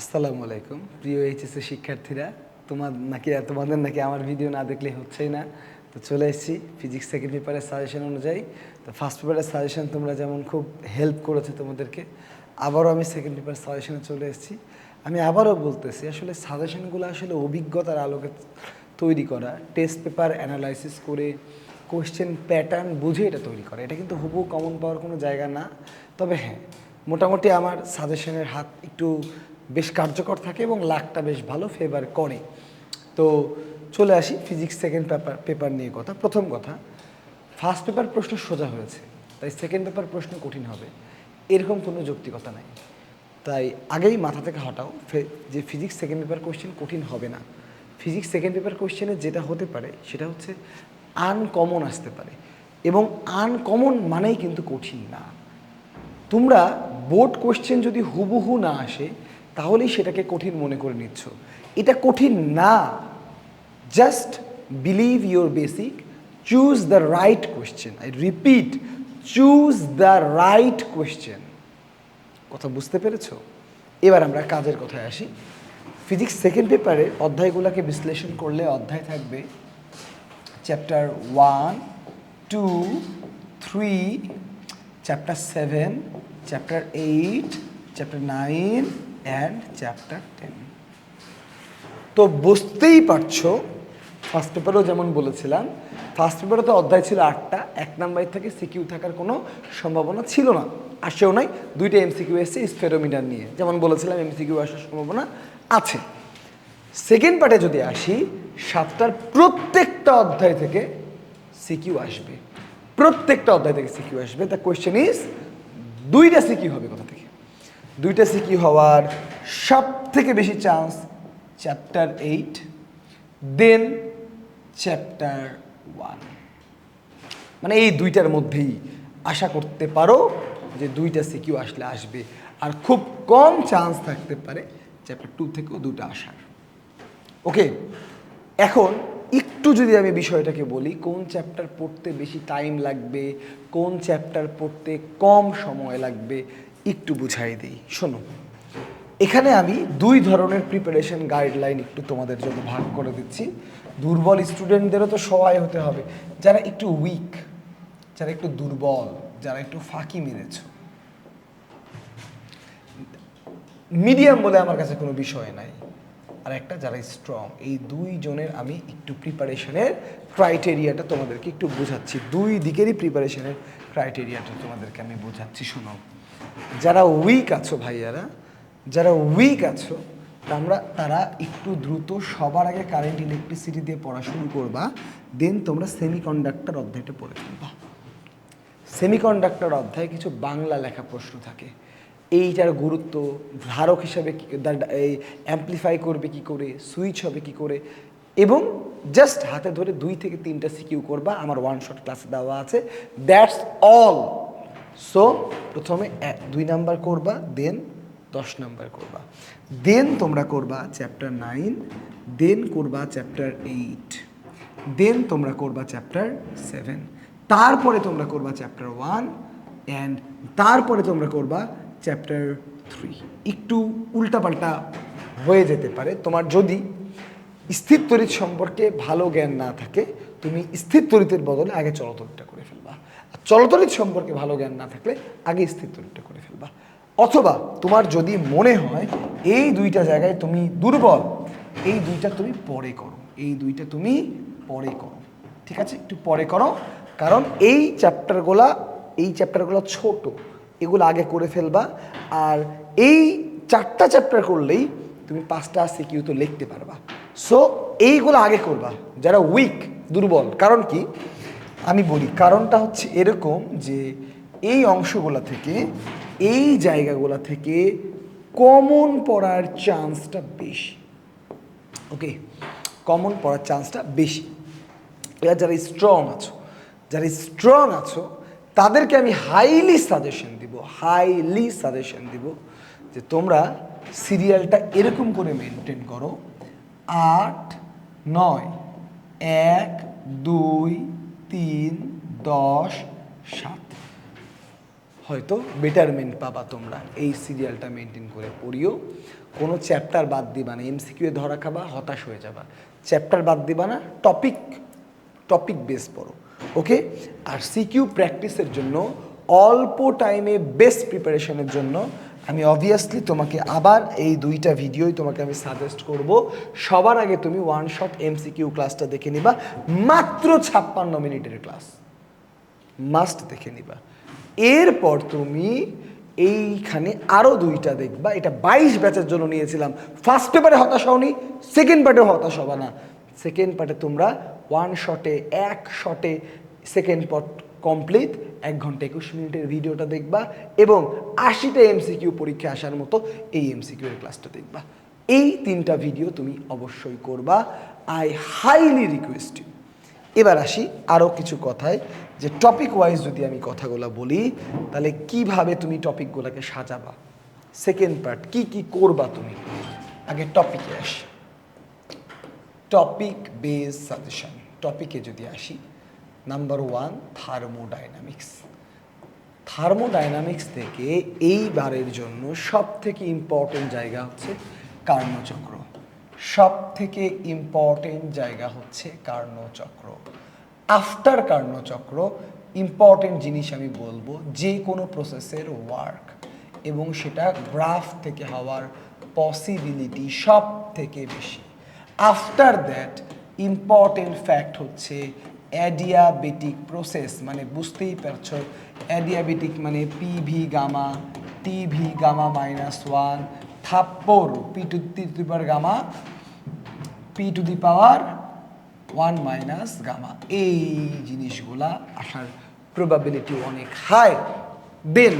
আসসালামু আলাইকুম। প্রিয় এইচএসসি শিক্ষার্থীরা, তোমার নাকি তোমাদের নাকি আমার ভিডিও না দেখলে হচ্ছেই না? তো চলে এসেছি ফিজিক্স সেকেন্ড পেপারের সাজেশন অনুযায়ী। তো ফার্স্ট পেপারের সাজেশন তোমরা যেমন খুব হেল্প করেছে তোমাদেরকে, আবারও আমি সেকেন্ড পেপার সাজেশনে চলে এসেছি। আমি আবারও বলতেছি, আসলে সাজেশনগুলো আসলে অভিজ্ঞতার আলোকে তৈরি করা টেস্ট পেপার অ্যানালাইসিস করে কোয়েশ্চেন প্যাটার্ন বুঝে এটা তৈরি করা, এটা কিন্তু হুবহু কমন পাওয়ার কোনো জায়গা না। তবে হ্যাঁ মোটামুটি আমার সাজেশনের হাত একটু বেশ কার্যকর থাকে এবং লাকটা বেশ ভালো ফেভার করে। তো চলে আসি ফিজিক্স সেকেন্ড পেপার পেপার নিয়ে কথা। প্রথম কথা ফার্স্ট পেপার প্রশ্ন সোজা হয়েছে, তাই সেকেন্ড পেপার প্রশ্ন কঠিন হবে। এরকম কোনো যৌক্তিকতা নাই। তাই আগেই মাথা থেকে হটাও যে ফিজিক্স সেকেন্ড পেপার কোশ্চেন কঠিন হবে না। ফিজিক্স সেকেন্ড পেপার কোশ্চেনে যেটা হতে পারে, সেটা হচ্ছে আনকমন আসতে পারে। এবং আনকমন মানেই কিন্তু কঠিন না। তোমরা বোর্ড কোশ্চেন যদি হুবহু না আসে তাহলেই সেটাকে কঠিন মনে করে নিচ্ছ। এটা কঠিন না। Just believe your basic choose the right question I repeat choose the right question কথা বুঝতে পেরেছ? এবার আমরা কাজের কথায় আসি। ফিজিক্স সেকেন্ড পেপারে অধ্যায়গুলোকে বিশ্লেষণ করলে অধ্যায় থাকবে chapter one two three chapter seven chapter eight chapter nine and chapter ten তো বুঝতেই পারছ ফার্স্ট পেপারও যেমন বলেছিলাম ফার্স্ট পেপারে তো অধ্যায় ছিল আটটা, এক নাম্বার থেকে সিকিউ থাকার কোনো সম্ভাবনা ছিল না। আসেও নাই, দুইটা এমসিকিউ এসছে স্পেরোমিটার নিয়ে। যেমন বলেছিলাম এমসিকিউ আসার সম্ভাবনা আছে। সেকেন্ড পার্টে যদি আসি, সাতটার প্রত্যেকটা অধ্যায় থেকে সিকিউ আসবে। প্রত্যেকটা অধ্যায় থেকে সিকিউ আসবে। দ্য কোয়েশ্চেন ইজ দুইটা সিকিউ হবে কোথা দুইটা সিকিউ হওয়ার সব থেকে বেশি chance chapter eight then chapter one মানে এই দুইটার মধ্যেই আশা করতে পারো যে দুইটা সিকিউ আসলে আসবে। আর খুব কম চান্স থাকতে পারে চ্যাপ্টার টু থেকেও দুটো আসার। ওকে এখন একটু যদি আমি বিষয়টাকে বলি, কোন চ্যাপ্টার পড়তে বেশি টাইম লাগবে, কোন চ্যাপ্টার পড়তে কম সময় লাগবে একটু বুঝাই দিই। শোনো, এখানে আমি দুই ধরনের প্রিপারেশন গাইডলাইন একটু তোমাদের জন্য ভাগ করে দিচ্ছি। দুর্বল স্টুডেন্টদেরও তো সহায় হতে হবে। যারা একটু উইক যারা একটু দুর্বল, যারা একটু ফাঁকি মেরেছ। মিডিয়াম বলে আমার কাছে কোনো বিষয় নাই। আর একটা যারা স্ট্রং এই দুই জনের আমি একটু প্রিপারেশনের ক্রাইটেরিয়াটা তোমাদেরকে একটু বোঝাচ্ছি। দুই দিকেরই প্রিপারেশনের ক্রাইটেরিয়াটা তোমাদেরকে আমি বোঝাচ্ছি, শোনো। যারা উইক আছো ভাইয়ারা, যারা উইক আছো আমরা, তারা একটু দ্রুত সবার আগে কারেন্ট ইলেকট্রিসিটি দিয়ে পড়াশুনো করবা দেন তোমরা সেমিকন্ডাক্টর অধ্যায়টা পড়ে ফেলবা। সেমিকন্ডাক্টর অধ্যায়ে কিছু বাংলা লেখা প্রশ্ন থাকে। এইটার গুরুত্ব ধারক হিসাবে এই অ্যাম্পলিফাই করবে কি করে সুইচ হবে কি করে, এবং জাস্ট হাতে ধরে দুই থেকে তিনটা সিকিউ করবা, আমার ওয়ান শট ক্লাসে দেওয়া আছে। দ্যাটস অল সো প্রথমে দুই নাম্বার করবা দেন দশ নাম্বার করবা। দেন তোমরা করবা চ্যাপ্টার নাইন দেন করবা চ্যাপ্টার এইট দেন তোমরা করবা চ্যাপ্টার সেভেন তারপরে তোমরা করবা চ্যাপ্টার ওয়ান অ্যান্ড তারপরে তোমরা করবা চ্যাপ্টার থ্রি একটু উল্টাপাল্টা হয়ে যেতে পারে। তোমার যদি স্থির তড়িৎ সম্পর্কে ভালো জ্ঞান না থাকে, তুমি স্থির তড়িতের বদলে আগে চলতড়িৎটা করে ফেলবা। চলতড়িৎ সম্পর্কে ভালো জ্ঞান না থাকলে আগে স্থির তড়িৎটা করে ফেলবা। অথবা তোমার যদি মনে হয় এই দুইটা জায়গায় তুমি দুর্বল, এই দুইটা তুমি পরে করো, এই দুইটা তুমি পরে করো। ঠিক আছে? একটু পরে করো। কারণ এই চ্যাপ্টারগুলা এই চ্যাপ্টারগুলো ছোট, এগুলো আগে করে ফেলবা। আর এই চারটা চ্যাপ্টার করলেই তুমি পাঁচটা সিকিউ তো লিখতে পারবা। সো এইগুলো আগে করবা, যারা উইক দুর্বল। কারণ কি? আমি বলি, কারণটা হচ্ছে এরকম যে এই অংশগুলো থেকে, এই জায়গাগুলো থেকে কমন পড়ার চান্সটা বেশি। ওকে কমন পড়ার চান্সটা বেশি। এবার যারা স্ট্রং আছো, যারা স্ট্রং আছো, তাদেরকে আমি হাইলি সাজেশন দিব হাইলি সাজেশন দিব যে তোমরা সিরিয়ালটা এরকম করে মেনটেন করো। আট, নয়, এক, দুই তিন, দশ, সাত। হয়তো বেটারমেন্ট পাবা তোমরা। এই সিরিয়ালটা মেনটেন করে পড়িও। কোনো চ্যাপ্টার বাদ দিবা না। এমসিকিউ ধরা খাবা, হতাশ হয়ে যাবা। চ্যাপ্টার বাদ দিবা না টপিক টপিক বেস পড়ো। ওকে আর সিকিউ প্র্যাকটিসের জন্য, অল্প টাইমে বেস্ট প্রিপারেশনের জন্য আমি অবভিয়াসলি তোমাকে আবার এই দুইটা ভিডিওই তোমাকে আমি সাজেস্ট করব। সবার আগে তুমি ওয়ান শট এমসিকিউ ক্লাসটা দেখে নিবা। মাত্র ছাপ্পান্ন মিনিটের ক্লাস মাস্ট দেখে নিবা। এরপর তুমি এইখানে আরও দুইটা দেখবা। এটা বাইশ ব্যাচের জন্য নিয়েছিলাম। ফার্স্ট পেপারে হতাশ হওনি সেকেন্ড পার্টে হতাশ হবা না। সেকেন্ড পার্টে তোমরা ওয়ান শটে এক শটে সেকেন্ড কমপ্লিট এক ঘণ্টা একুশ মিনিটের ভিডিওটা দেখবা এবং আশিটা এমসিকিউ পরীক্ষা আসার মতো এই এমসিকিউ এর ক্লাসটা দেখবা। এই তিনটা ভিডিও তুমি অবশ্যই করবা। আই হাইলি রিকোয়েস্ট ইউ এবার আসি আরও কিছু কথায়, যে টপিক ওয়াইজ যদি আমি কথাগুলো বলি, তাহলে কীভাবে তুমি টপিকগুলোকে সাজাবা? সেকেন্ড পার্ট কি কি করবা তুমি? আগে টপিকে আসি। টপিক বেস সাজেশন টপিকে যদি আসি নাম্বার ওয়ান থার্মোডাইনামিক্স থার্মোডাইনামিক্স থেকে এইবারের জন্য সব থেকে ইম্পর্টেন্ট জায়গা হচ্ছে কার্ণচক্র। সব থেকে ইম্পর্টেন্ট জায়গা হচ্ছে কার্ণচক্র। আফটার কার্ণচক্র ইম্পর্টেন্ট জিনিস আমি বলব যে কোনো প্রসেসের ওয়ার্ক এবং সেটা গ্রাফ থেকে হওয়ার পসিবিলিটি সব থেকে বেশি। আফটার দ্যাট ইম্পর্টেন্ট ফ্যাক্ট হচ্ছে অ্যাডিয়াবেটিক প্রসেস মানে বুঝতেই পারছ অ্যাডিয়াবেটিক মানে PV gamma TV gamma minus one থাপ্পর P to the power gamma P to the power one minus gamma এই জিনিসগুলা আসার প্রবাবিলিটি অনেক হাই দেন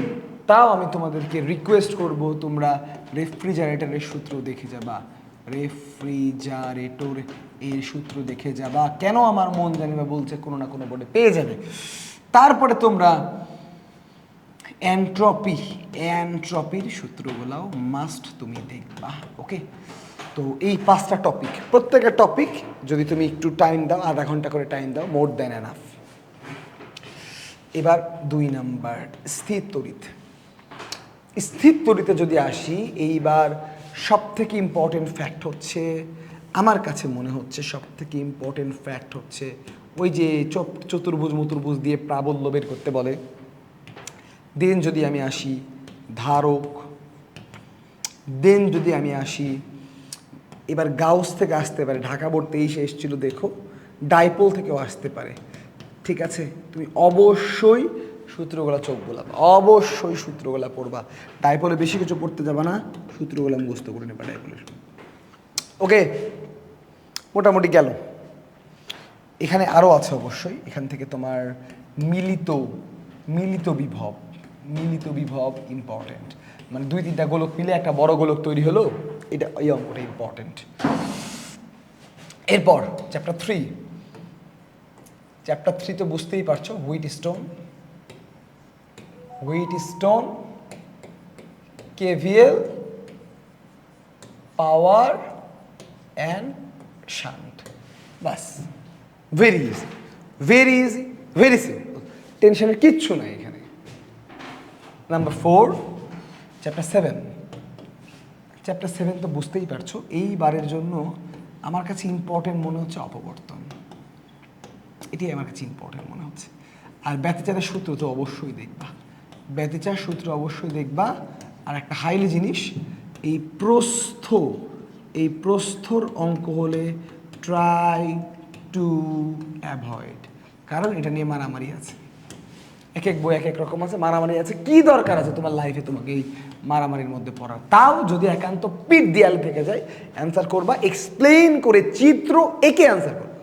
তাও আমি তোমাদেরকে রিকোয়েস্ট করব, তোমরা রেফ্রিজারেটরের সূত্র দেখে যাবা। রেফ্রিজারেটর এর সূত্র দেখে যাবা। কেন আমার মন জানি বা বলছে, কোনো না কোনো বোর্ডে পেয়ে যাবে। তারপরে তোমরা অ্যান্ট্রপি অ্যান্ট্রপির সূত্রগুলাও মাস্ট তুমি দেখবা ওকে তো এই পাঁচটা টপিক প্রত্যেকটা টপিক যদি তুমি একটু টাইম দাও, আধা ঘণ্টা করে টাইম দাও মোর দেন এনাফ এবার দুই নাম্বার, স্থির তড়িৎ। স্থির তড়িতে যদি আসি, এইবার সব থেকে ইম্পর্টেন্ট ফ্যাক্ট হচ্ছে, আমার কাছে মনে হচ্ছে সব থেকে ইম্পর্টেন্ট ফ্যাক্ট হচ্ছে, ওই যে চতুর্ভুজ, মতুর্ভুজ দিয়ে প্রাবল্য বের করতে বলে। দেন যদি আমি আসি, ধারক দেন যদি আমি আসি, এবার গাউস থেকে আসতে পারে, ঢাকা বোর্ড তেইশে এসেছিল, দেখো ডাইপোল থেকেও আসতে পারে। ঠিক আছে? তুমি অবশ্যই সূত্রগুলা চোখ গোলাপ অবশ্যই সূত্রগুলা পড়বা। ডাইপোলে বেশি কিছু পড়তে যাবা না, সূত্রগুলা মুখস্থ করে নেবা ডাইপোলের ওকে মোটামুটি গেল। এখানে আরও আছে অবশ্যই, এখান থেকে তোমার মিলিত মিলিত বিভব মিলিত বিভব ইম্পর্টেন্ট মানে দুই তিনটা গোলক মিলে একটা বড় গোলক তৈরি হলো, এটা এই অঙ্কটা ইম্পর্টেন্ট এরপর চ্যাপ্টার থ্রি চ্যাপ্টার থ্রি তো বুঝতেই পারছ Wheatstone Wheatstone KVL power and shunt bus very easy very easy very simple টেনশনের কিচ্ছু নাই এখানে। Number four chapter seven chapter seven তো বুঝতেই পারছ, এইবারের জন্য আমার কাছে ইম্পর্টেন্ট মনে হচ্ছে অপবর্তন। এটাই আমার কাছে ইম্পর্টেন্ট মনে হচ্ছে। আর ব্যতিচারের সূত্র তো অবশ্যই দেখবা। ব্যতিচার সূত্র অবশ্যই দেখবা। আর একটা হাইলি জিনিস, এই প্রস্থ, এই প্রস্থর অঙ্ক হলে ট্রাই টু অ্যাভয়েড কারণ এটা নিয়ে মারামারি আছে। এক এক বই এক এক রকম আছে, মারামারি আছে। কি দরকার আছে তোমার লাইফে তোমাকে এই মারামারির মধ্যে পড়ার? তাও যদি একান্ত পিঠ দেয়াল থেকে যায় অ্যান্সার করবা এক্সপ্লেইন করে চিত্র একে অ্যান্সার করবা।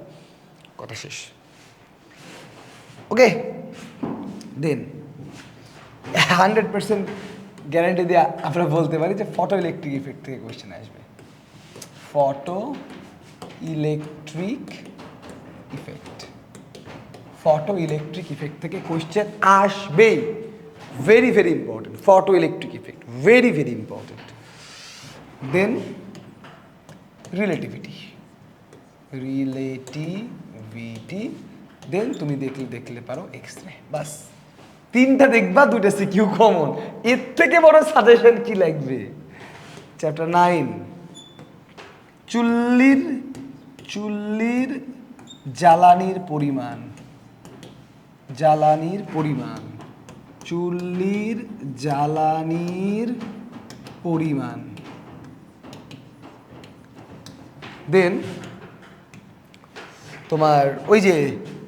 কথা শেষ। Okay then hundred percent guarantee দিয়ে আমরা বলতে পারি যে ফটো ইলেকট্রিক ইফেক্ট থেকে কোয়েশ্চেন আসবে। Photoelectric effect photoelectric effect থেকে কোয়েশ্চেন আসবেই। Very very important photoelectric effect very very important then relativity relativity then তুমি দেখলে দেখলে পারো এক্স রে বাস। তিনটা দেখবা, দুইটা সিকিউ কমন। এর থেকে বড় সাজেশন কি লাগবে? চ্যাপ্টার নাইন চুল্লির চুল্লির জ্বালানির পরিমাণ। জ্বালানির পরিমাণ। চুল্লির জ্বালানির পরিমাণ। দেন তোমার ওই যে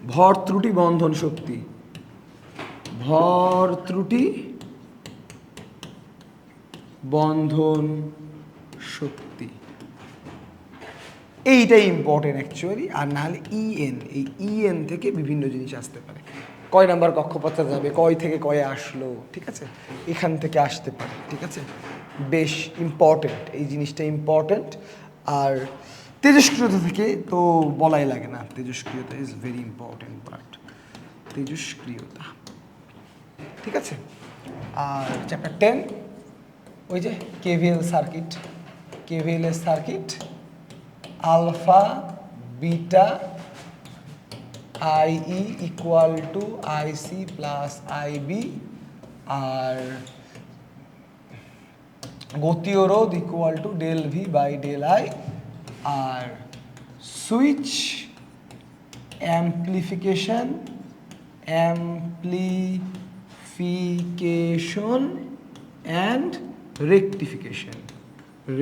ভর ত্রুটি বন্ধন শক্তি। ভর ত্রুটি, বন্ধন শক্তি। এইটাই ইম্পর্টেন্ট অ্যাকচুয়ালি আর নাহলে ইএন এই ইএন থেকে বিভিন্ন জিনিস আসতে পারে। কয় নাম্বার কক্ষপথে যাবে, কয় থেকে কয়ে আসলো, ঠিক আছে? এখান থেকে আসতে পারে, ঠিক আছে? বেশ ইম্পর্টেন্ট এই জিনিসটা ইম্পর্টেন্ট আর তেজস্ক্রিয়তা থেকে তো বলাই লাগে না, তেজস্ক্রিয়তা ইজ ভেরি ইম্পর্টেন্ট পার্ট তেজস্ক্রিয়তা। ঠিক আছে? আর চ্যাপ্টার টেন ওই যে কেভিএল সার্কিট কেভিএল এর circuit alpha beta IE equal to IC plus IB আর গতীয় রোধ equal to del V by del I R switch amplification amplification and rectification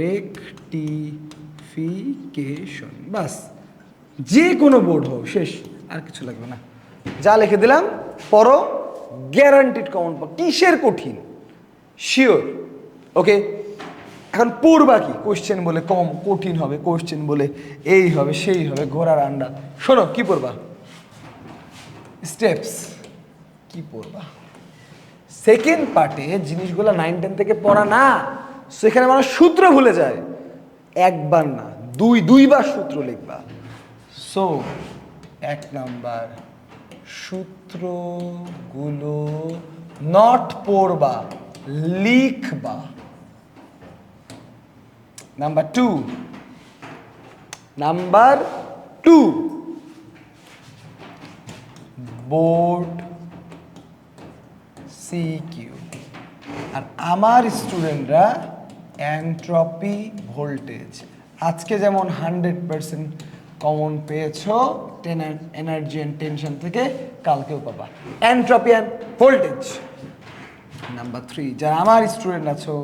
rectification বাস, যে কোনো বোর্ড হোক, শেষ, আর কিছু লাগবে না। যা লিখে দিলাম পরো গ্যারান্টিড কমন কিসের কঠিন? শিওর ওকে এখন পড়বা কি? কোশ্চেন বলে কম, কঠিন হবে কোশ্চেন বলে এই হবে, সেই হবে, ঘোড়ার আন্ডা। শোনো, কি পড়বা? স্টেপস কি পড়বা? সেকেন্ড পার্টে জিনিসগুলো নাইন টেন থেকে পড়া না, সেখানে মানুষ সূত্র ভুলে যায়। একবার না, দুই, দুইবার সূত্র লিখবা। সো এক নাম্বার, সূত্রগুলো নট পড়বা, লিখবা। Number two number two board CQ আর আমার স্টুডেন্টরা অ্যান্ট্রপি ভোল্টেজ। আজকে যেমন হান্ড্রেড পার্সেন্ট কমন পেয়েছ এনার্জি অ্যান্ড টেনশন থেকে কালকেও পাবা। Entropy and voltage. Number three যারা আমার স্টুডেন্ট আছো,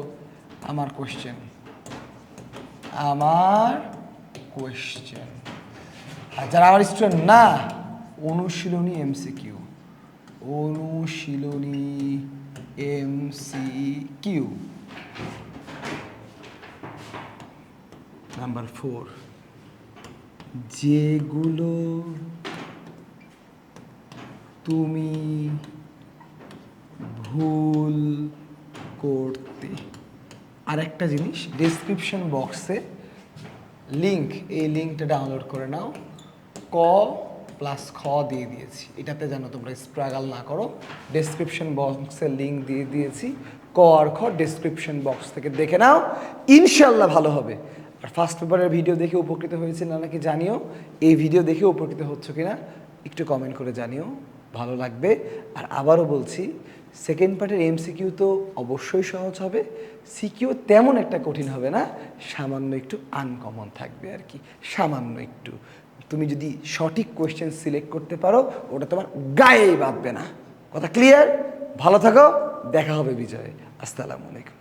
আমার কোয়েশ্চেন আমার কোয়েশ্চেন আর যারা আমার স্টুডেন্ট না, অনুশীলনী এমসিকিউ অনুশীলনী M C Q number four যেগুলো তুমি ভুল করতে। আর একটা জিনিস ডেসক্রিপশন বক্সে লিঙ্ক এই লিঙ্কটা ডাউনলোড করে নাও। ক প্লাস খ দিয়ে দিয়েছি। এটাতে যেন তোমরা স্ট্রাগল না করো। ডেসক্রিপশন বক্সের লিঙ্ক দিয়ে দিয়েছি। ক আর খ ডেসক্রিপশন বক্স থেকে দেখে নাও। ইনশাল্লাহ ভালো হবে। আর ফার্স্ট পেপারের ভিডিও দেখে উপকৃত হয়েছে না নাকি জানিও? এই ভিডিও দেখে উপকৃত হচ্ছ কিনা? একটু কমেন্ট করে জানিও। ভালো লাগবে। আর আবারও বলছি সেকেন্ড পার্টের এমসিকিউ তো অবশ্যই সহজ হবে। সিকিউ তেমন একটা কঠিন হবে না। সামান্য একটু আনকমন থাকবে আর কি। সামান্য একটু। তুমি যদি সঠিক কোয়েশ্চেন সিলেক্ট করতে পারো, ওটা তোমার গায়েই বাঁধবে না। কথা ক্লিয়ার ভালো থাকো, দেখা হবে বিজয়। আসসালামু আলাইকুম।